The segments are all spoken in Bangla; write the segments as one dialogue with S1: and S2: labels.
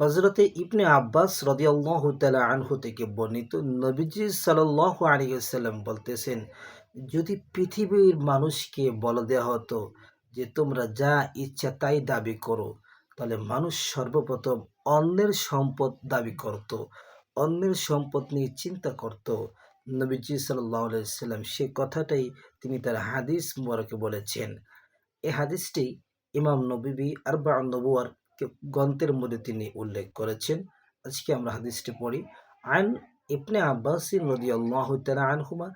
S1: হজরতে ইবনে আব্বাস রদিয়াল্লাহ আনহু থেকে বর্ণিত নবীজি সাল্লাহ আলিয়াল্লাম বলতেছেন, যদি পৃথিবীর মানুষকে বলে দেওয়া হতো যে তোমরা যা ইচ্ছা তাই দাবি করো, তাহলে মানুষ সর্বপ্রথম অন্যের সম্পদ দাবি করত, অন্যের সম্পদ নিয়ে চিন্তা করত। নবীজি সাল্লাহ সাল্লাম সে কথাটাই তিনি তার হাদিস মোবারকে বলেছেন। এই হাদিসটি ইমাম নবীবী আরবা নবুয়ার গ্রন্থের মধ্যে তিনি উল্লেখ করেছেন আজকে আমরা হাদিসটি পড়ি আন ইবনে আব্বাস রাদিয়াল্লাহু তাআলা আনহুমা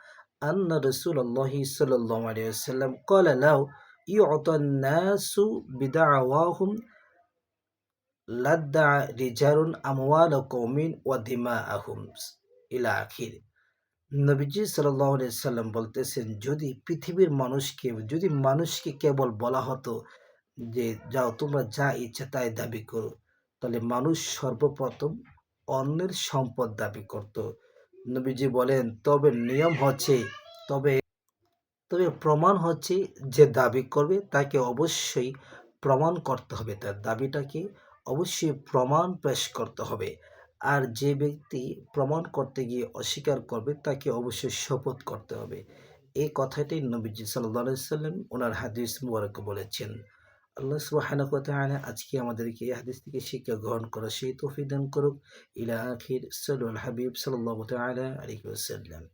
S1: আন্না রাসূলুল্লাহ সাল্লাল্লাহু আলাইহি ওয়াসাল্লাম قال له يعطى الناس بدعواهم লাদ্দা রিজারুন আমওয়াল কৌমিন ওয়া দিমাআহুম ইলা আখির নবীজি সাল্লাহ সাল্লাম বলতেছেন যদি পৃথিবীর মানুষকে যদি মানুষকে কেবল বলা হতো যে যাও, তোমরা যা ইচ্ছা তাই দাবি করো। তাহলে মানুষ সর্বপ্রথম অন্যের সম্পদ দাবি করত। নবীজি বলেন, তবে নিয়ম হচ্ছে, তবে তবে প্রমাণ হচ্ছে যে দাবি করবে, তাকে অবশ্যই প্রমাণ করতে হবে। তার দাবিটাকে অবশ্যই প্রমাণ পেশ করতে হবে। আর যে ব্যক্তি প্রমাণ করতে গিয়ে অস্বীকার করবে, তাকে অবশ্যই শপথ করতে হবে। এই কথাটি নবীজি সাল্লাহ সাল্লাম ওনার হাদিস মুবারক বলেছেন। আল্লাহ সুবাহানা কথা আজকে আমাদেরকে এই হাদিস থেকে শিক্ষা গ্রহণ করা সেই তৌফিক দান করুক ইলা আখির সাল্লাল হাবিব সাল্লাহ তালা আলহি ওসাল্লাম